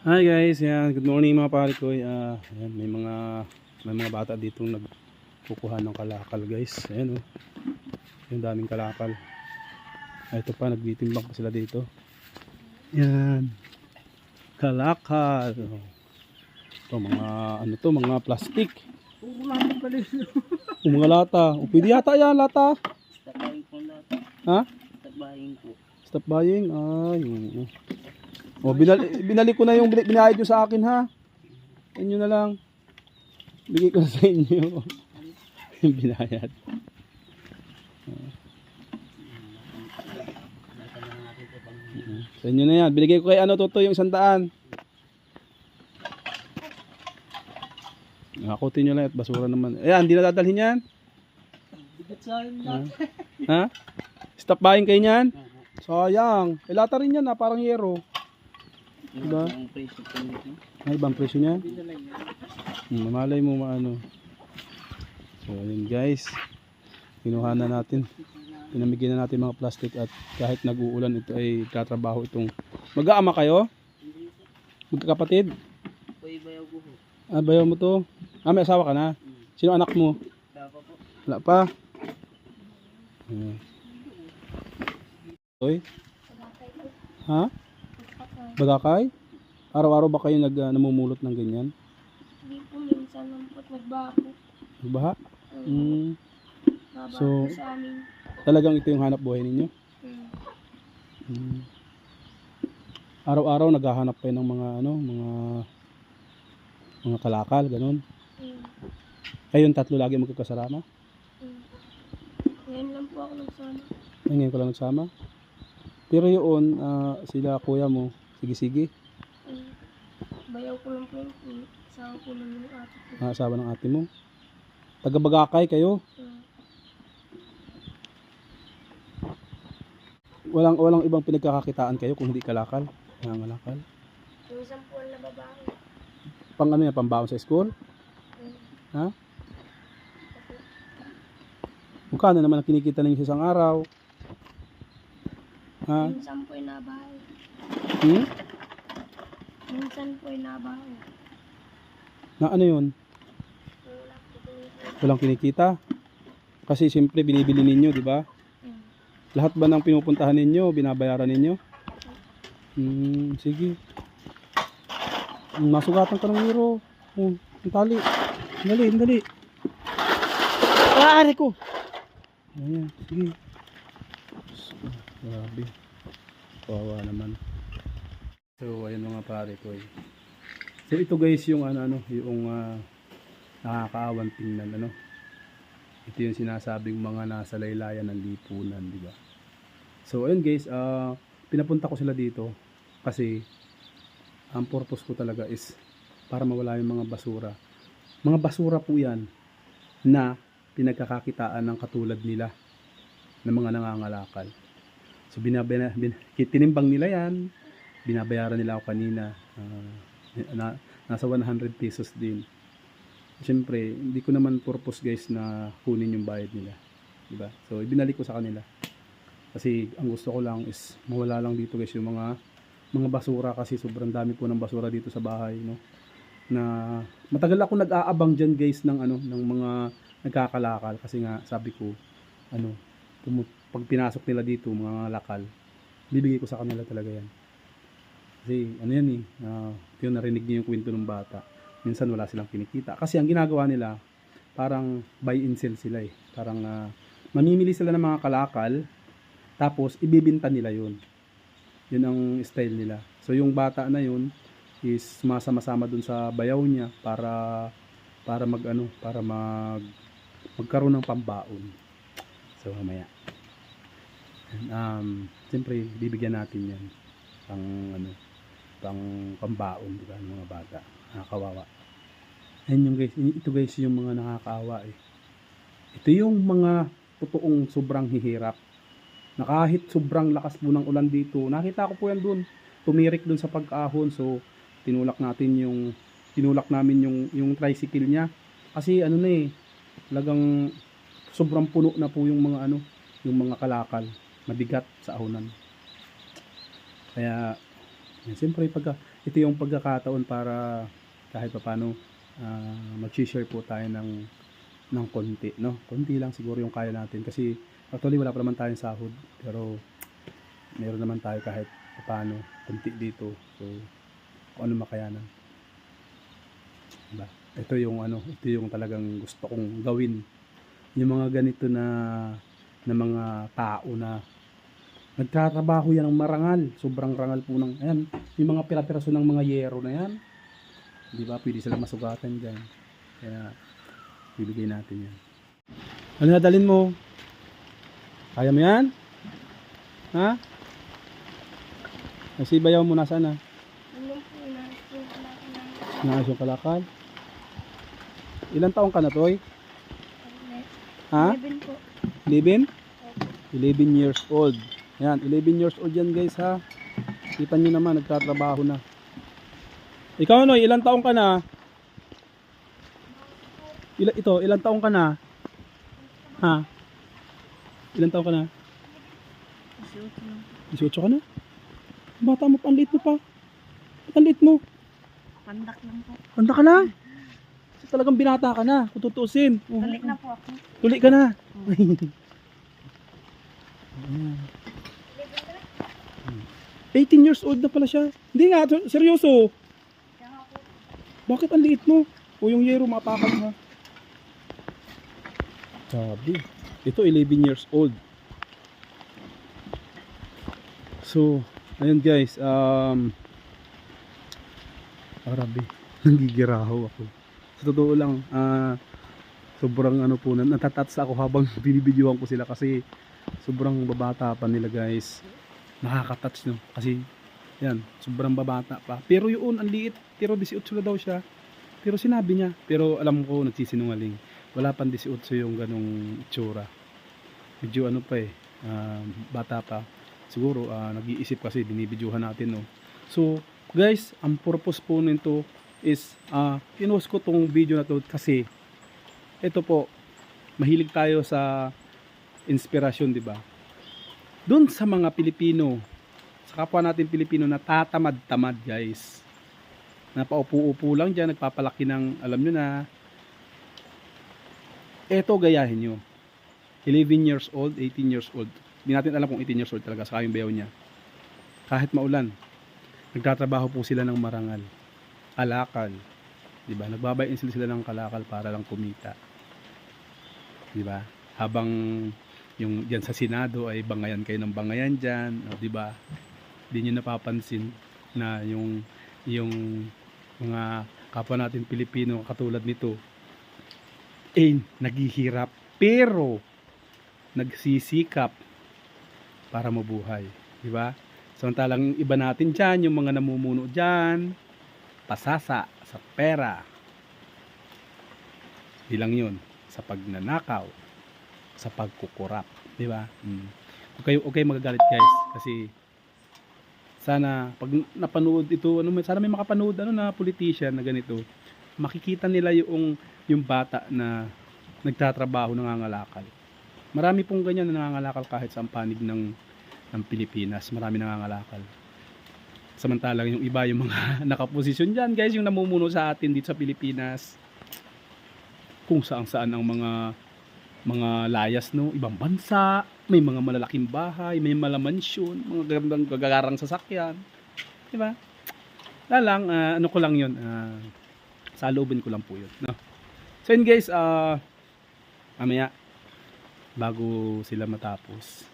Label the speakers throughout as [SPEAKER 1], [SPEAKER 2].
[SPEAKER 1] Hi guys, yan. Good morning mga pare ko. Ah, yan, may mga may mga bata dito nagkukuha ng kalakal guys. Ayan oh. Yung daming kalakal. Ah, ito pa nagtitimbang pa sila dito. Yan. Kalakal. Ito mga ano to, mga plastic.
[SPEAKER 2] Yun.
[SPEAKER 1] O mga lata. O pwede yata yan lata.
[SPEAKER 2] Stop buying po lahat.
[SPEAKER 1] Ha?
[SPEAKER 2] Stop buying po.
[SPEAKER 1] Stop buying. Ay, oo. O, binali, binalik ko na yung bin- binayad nyo sa akin ha. Inyo na lang. Bigay ko na sa inyo. yung binayad. Sa inyo na yan. Binigay ko kay ano, Toto, yung sandaan. Nakakutin nyo lang at basura naman. Ayan, hindi na dadalhin yan. Ha? Stop buying kayo niyan? Sayang. Eh, lata rin yan ha, parang yero. Diba? Ay, ibang presyo
[SPEAKER 2] yan.
[SPEAKER 1] Hmm, malay mo maano. So, ayun guys. Kinuha na natin. Pinamigyan na natin mga plastic at kahit nag-uulan ito ay tatrabaho itong... Mag-aama kayo? Magkakapatid?
[SPEAKER 2] Bayaw ko.
[SPEAKER 1] Ah, bayaw mo to? Ah, may asawa ka na? Sino anak mo?
[SPEAKER 2] Dapat po.
[SPEAKER 1] Wala pa? Hmm. Oy? Ha? Bagakay? Araw-araw ba kayo nag, ah, namumulot ng ganyan?
[SPEAKER 3] Hindi po minsan lang po nagbaha po.
[SPEAKER 1] Nagbaha? Hmm.
[SPEAKER 3] Baba
[SPEAKER 1] So-
[SPEAKER 3] po sa amin.
[SPEAKER 1] Talagang ito yung hanap buhay ninyo?
[SPEAKER 3] Hmm.
[SPEAKER 1] Hmm. Araw-araw naghahanap kayo ng mga ano, mga mga kalakal, ganun.
[SPEAKER 3] Hmm.
[SPEAKER 1] Kayong tatlo lagi magkakasama?
[SPEAKER 3] Hmm. Ngayon lang po ako nagsama.
[SPEAKER 1] Ay, ngayon ko lang nagsama. Pero yun, ah, sila kuya mo, sige-sige,
[SPEAKER 3] Hmm. Bayaw ko lang po yung po. Sama po lang yung ate ko.
[SPEAKER 1] mga asawa ng ate mo. Taga-bagakay kayo.
[SPEAKER 3] Hmm.
[SPEAKER 1] Walang walang ibang pinagkakakitaan kayo kung hindi kalakal. Nangangalakal.
[SPEAKER 3] Minsan po ang nababaho.
[SPEAKER 1] Pang ano yan, pambaon sa school?
[SPEAKER 3] Hmm.
[SPEAKER 1] Ha? Magkano naman ang kinikita ninyo sa isang araw? Ha?
[SPEAKER 3] Minsan po ay nabaho.
[SPEAKER 1] Hmm?
[SPEAKER 3] Minsan po ay nabaho.
[SPEAKER 1] Na ano yun? Walang kinikita? Kasi siyempre binibili ninyo, di ba?
[SPEAKER 3] Hmm.
[SPEAKER 1] Lahat ba ng pinupuntahan ninyo, binabayaran ninyo? Hmm, sige. Masugatan ka ng euro. Oh, ang tali. Dali, dali. Aray ko. Ayan, sige. Grabe. Kawawa naman. So, ayun mga pare ko. eh. So, ito guys yung ano, ano yung ah, nakakaawan tingnan, ano. Ito yung sinasabing mga nasa laylayan ng lipunan, di ba? So, ayun guys, ah, pinapunta ko sila dito kasi ang purpose ko talaga is para mawala yung mga basura. Mga basura po yan na pinagkakakitaan ng katulad nila ng mga nangangalakal. So, binabaya, bin, tinimbang nila yan, binabayaran nila ako kanina. ah, na, nasa 100 pesos din. Siyempre, hindi ko naman purpose guys na kunin yung bayad nila. Diba? So, ibinalik ko sa kanila. Kasi ang gusto ko lang is mawala lang dito guys yung mga mga basura kasi sobrang dami po ng basura dito sa bahay, no. Na matagal ako nag-aabang diyan guys ng ano ng mga nagkakalakal kasi nga sabi ko ano pag pinasok nila dito mga lakal bibigay ko sa kanila talaga yan. Kasi ano yan eh, uh, yung narinig niyo yung kwento ng bata. Minsan wala silang kinikita. Kasi ang ginagawa nila, parang buy and sell sila eh. Parang ah, mamimili sila ng mga kalakal, tapos ibibinta nila yun. Yun ang style nila. So yung bata na yun is sumasama-sama dun sa bayaw niya para para mag ano, para mag magkaroon ng pambaon. So mamaya. And, um, siyempre bibigyan natin 'yan pang ano, pang pambaon, di ba, ng mga bata. Nakakawawa. Ayun yung guys, ito guys yung mga nakakaawa eh. Ito yung mga totoong sobrang hihirap na kahit sobrang lakas po ng ulan dito, nakita ko po yan dun, tumirik dun sa pag-ahon, so tinulak natin yung, tinulak namin yung, yung tricycle niya, kasi ano na eh, talagang sobrang puno na po yung mga ano, yung mga kalakal, mabigat sa ahonan. Kaya, yan, siyempre pagka, ito yung pagkakataon para kahit paano uh, mag-share po tayo ng ng konti, no? Konti lang siguro yung kaya natin kasi actually wala pa naman tayong sahod pero meron naman tayo kahit paano konti dito. So kung ano makayanan. Diba? Ito yung ano, ito yung talagang gusto kong gawin. Yung mga ganito na na mga tao na nagtatrabaho yan ng marangal. Sobrang rangal po ng, ayan, yung mga pira-piraso ng mga yero na yan. Di ba? Pwede silang masugatan dyan. Kaya, bibigay natin yan. Ano na dalin mo? Kaya mo yan? Ha? Kasi bayaw mo nasaan
[SPEAKER 3] ng
[SPEAKER 1] Naas yung kalakal. Ilan taong ka na, Toy?
[SPEAKER 3] outlet.
[SPEAKER 1] Ha?
[SPEAKER 3] 11 po.
[SPEAKER 1] 11? 11 years old. Yan, 11 years old yan guys ha. Kita nyo naman, nagtatrabaho na. Ikaw Noy, ilang taong ka na? Ila, ito, ilang taong ka na? Ha? Ilang taong ka na? 18 ka na? Bata mo pa, ang liit mo pa. Liit mo?
[SPEAKER 3] Pandak lang po.
[SPEAKER 1] Handa ka na? Talagang binata ka na, kung tutuusin. Oh.
[SPEAKER 3] Balik na po ako.
[SPEAKER 1] Tuli ka na. Hmm. 18 years old na pala siya. Hindi nga, ser- seryoso. Bakit ang liit mo? O yung yero mapakan mo. Sabi. Ito 11 years old. So, ayun guys, um Arabi, nanggigiraho ako. Sa totoo lang, ah sobrang ano po, natatats ako habang binibidyohan ko sila kasi sobrang babata pa nila guys. Nakaka-touch no. Kasi yan, sobrang babata pa. Pero yun, ang liit. Pero 18 na daw siya. Pero sinabi niya. Pero alam ko, nagsisinungaling. Wala pang 18 yung ganong itsura. Medyo ano pa eh, ah, bata pa. Siguro, ah, nag-iisip kasi, binibidyohan natin no. So, guys, ang purpose po nito is, ah, pinost ko tong video na to kasi ito po, mahilig tayo sa inspirasyon, di ba? Doon sa mga Pilipino, sa kapwa natin Pilipino na tatamad-tamad, guys. Napaupo-upo lang dyan, nagpapalaki ng, alam nyo na, eto gayahin nyo. 11 years old, 18 years old. Hindi natin alam kung 18 years old talaga sa yung bayaw niya. Kahit maulan, nagtatrabaho po sila ng marangal. Alakal. 'Di ba? Nagbabayin sila sila ng kalakal para lang kumita. 'Di ba? Habang yung diyan sa Senado ay bangayan kayo ng bangayan diyan, 'di ba? Hindi niyo napapansin na yung yung mga kapwa natin Pilipino katulad nito eh naghihirap pero nagsisikap para mabuhay, 'di ba? Samantalang iba natin diyan, yung mga namumuno diyan, pasasa sa pera. Ilang 'yun sa pagnanakaw, sa pagkukurap, 'di ba? Mm. Okay, okay magagalit guys kasi sana pag napanood ito, ano sana may makapanood ano na politician na ganito, makikita nila yung yung bata na nagtatrabaho nangangalakal. Marami pong ganyan na nangangalakal kahit sa panig ng ng Pilipinas. Marami nangangalakal. Samantalang yung iba, yung mga nakaposisyon dyan, guys, yung namumuno sa atin dito sa Pilipinas. Kung saan saan ang mga mga layas, no? Ibang bansa, may mga malalaking bahay, may malamansyon, mga gagandang gagagarang sasakyan. Di ba? Wala lang, ah, ano ko lang yun, ah, sa loobin ko lang po yun. No? So yun guys, ah, mamaya, bago sila matapos.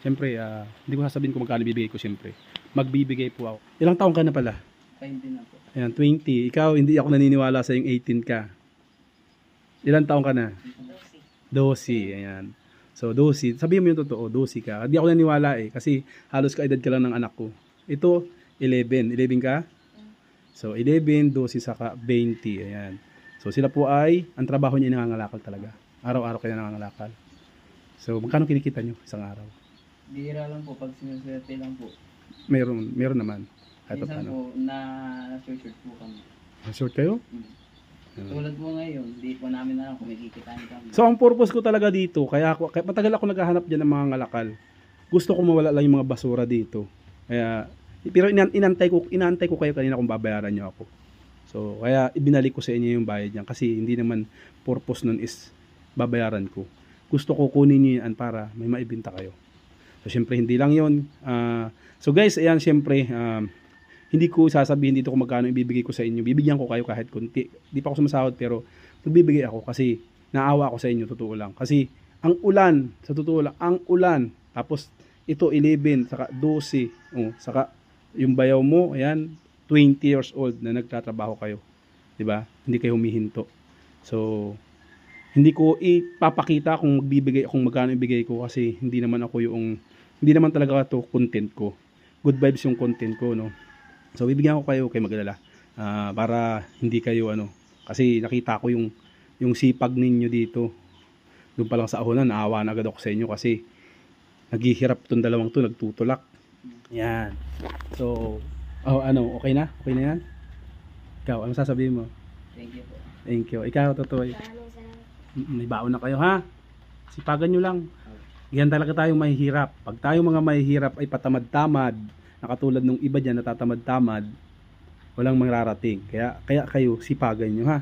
[SPEAKER 1] Siyempre, ah, hindi ko sasabihin kung magkano bibigay ko siyempre. Magbibigay po ako. Ilang taong ka na pala?
[SPEAKER 2] 20 na po.
[SPEAKER 1] Ayan, 20. Ikaw, hindi ako naniniwala sa yung 18 ka. Ilang taong ka na? 12. Ayan. So, 12. Sabihin mo yung totoo, 12 ka. Hindi ako naniniwala eh. Kasi halos kaedad ka lang ng anak ko. Ito, 11. 11 ka? So, 11, 12, saka 20. Ayan. So, sila po ay, ang trabaho niya nangangalakal talaga. Araw-araw kayo nangangalakal. So, magkano kinikita nyo isang araw?
[SPEAKER 2] Bihira lang po pag sinuswerte lang po.
[SPEAKER 1] Meron, meron naman. Kahit
[SPEAKER 2] Minsan
[SPEAKER 1] paano.
[SPEAKER 2] po na short po kami.
[SPEAKER 1] Short kayo?
[SPEAKER 2] Mm.
[SPEAKER 1] Hmm.
[SPEAKER 2] Tulad po ngayon, di po namin alam kung may kikitain kami.
[SPEAKER 1] So ang purpose ko talaga dito, kaya ako, kaya matagal ako naghahanap diyan ng mga ngalakal. Gusto ko mawala lang yung mga basura dito. Kaya Pero inan, inantay ko, inantay ko kayo kanina kung babayaran nyo ako. So, kaya ibinalik ko sa inyo yung bayad niyan kasi hindi naman purpose nun is babayaran ko. Gusto ko kunin niyo yan para may maibenta kayo. So, syempre, hindi lang yon Ah, so, guys, ayan, syempre, um, hindi ko sasabihin dito kung magkano ibibigay ko sa inyo. Bibigyan ko kayo kahit kunti. Di pa ako sumasahod pero magbibigay ako kasi naawa ako sa inyo, totoo lang. Kasi ang ulan, sa totoo lang, ang ulan, tapos ito 11, saka 12, oh, saka yung bayaw mo, ayan, 20 years old na nagtatrabaho kayo. 'Di ba? Hindi kayo humihinto. So, hindi ko ipapakita kung magbibigay kung magkano ibigay ko kasi hindi naman ako yung hindi naman talaga to content ko. Good vibes yung content ko, no. So, bibigyan ko kayo kay magalala. Ah, para hindi kayo ano kasi nakita ko yung yung sipag ninyo dito. Doon pa lang sa ahonan, naawa na agad ako sa inyo kasi naghihirap tong dalawang to, nagtutulak. Yan. So, oh, ano, okay na? Okay na yan? Ikaw, ano sasabihin mo?
[SPEAKER 2] Thank you po.
[SPEAKER 1] Thank you. Ikaw, Totoy. May baon na kayo, ha? Sipagan nyo lang. Yan talaga tayong mahihirap. Pag tayong mga mahihirap ay patamad-tamad, na katulad nung iba dyan natatamad-tamad, walang mangrarating. Kaya, kaya kayo, sipagan nyo, ha?